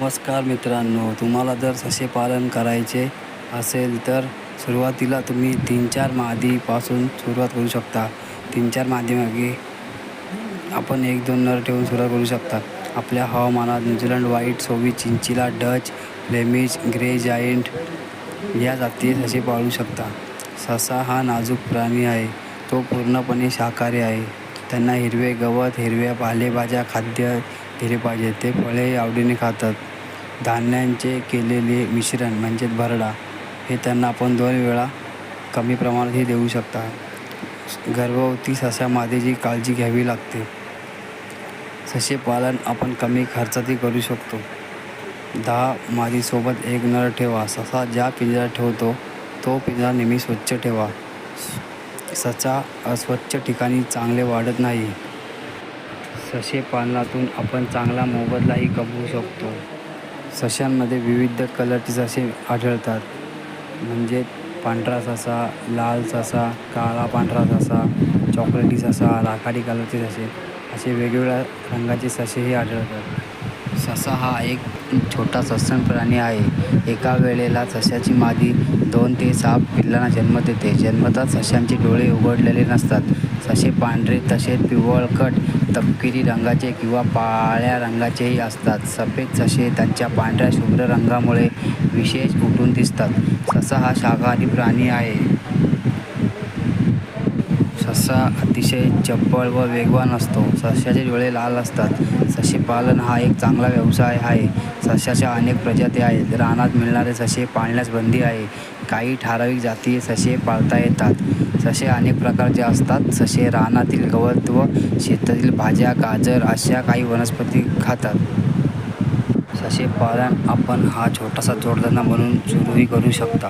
नमस्कार मित्रांनो तुम्हाला जर ससे पालन करायचे असेल तर सुरुवातीला तुम्ही तीन चार मादीपासून सुरुवात करू शकता. तीन चार मादीमागे आपण एक दोन नर ठेवून सुरुवात करू शकता. आपल्या हवामानात न्यूझीलंड व्हाईट सोवी चिंचिला डच लेमिज ग्रे जायंट या जाती ससे पाळू शकता. ससा हा नाजूक प्राणी आहे. तो पूर्णपणे शाकाहारी आहे. त्यांना हिरवे गवत हिरव्या पालेभाज्या खाद्य दिले पाहिजे. ते फळे आवडीने खातात. धान्यांचे केलेले मिश्रण म्हणजेच भरडा हे त्यांना आपण दोन वेळा कमी प्रमाणातही देऊ शकता. गर्भवती ससा मातेची काळजी घ्यावी लागते. ससे पालन आपण कमी खर्चातही करू शकतो. दहा मादीसोबत एक नर ठेवा. ससा ज्या पिंजऱ्यात ठेवतो तो पिंजरा नेहमी स्वच्छ ठेवा. ससा अस्वच्छ ठिकाणी चांगले वाढत नाही. ससे पालनातून आपण चांगला मोबदलाही कमवू शकतो. सशांमध्ये विविध कलरचे ससे आढळतात. म्हणजे पांढरा ससा लाल ससा काळा पांढरा ससा चॉकलेटी ससा राखाडी कलरचे ससे असे वेगवेगळ्या रंगाचे ससेही आढळतात. ससा हा एक छोटा सस्तन प्राणी आहे. एका वेळेला सशाची मादी दोन ते सहा पिल्लांना जन्म देते. जन्मतात सशांचे डोळे उघडलेले नसतात. ससे पांढरे तसेच पिवळकट तपकिरी रंगाचे किंवा पाळ्या रंगाचेही असतात. सफेद ससे त्यांच्या पांढऱ्या शुभ्र रंगामुळे विशेष उठून दिसतात. ससा हा शाकाहारी प्राणी आहे. ससा अतिशय चपळ व वेगवान असतो. सशाचे डोळे लाल असतात. ससेपालन हा एक चांगला व्यवसाय आहे. सशाच्या अनेक प्रजाती आहेत. रानात मिळणारे ससे पाळण्यास बंदी आहे. काही ठराविक जाती ससे पाळता येतात. ससे अनेक प्रकारचे असतात ससे रानातील गवत व शेतातील भाज्या गाजर अशा काही वनस्पती खातात. ससे पालन आपण हा छोटासा जोडधंदा म्हणून सुरूही करू शकता.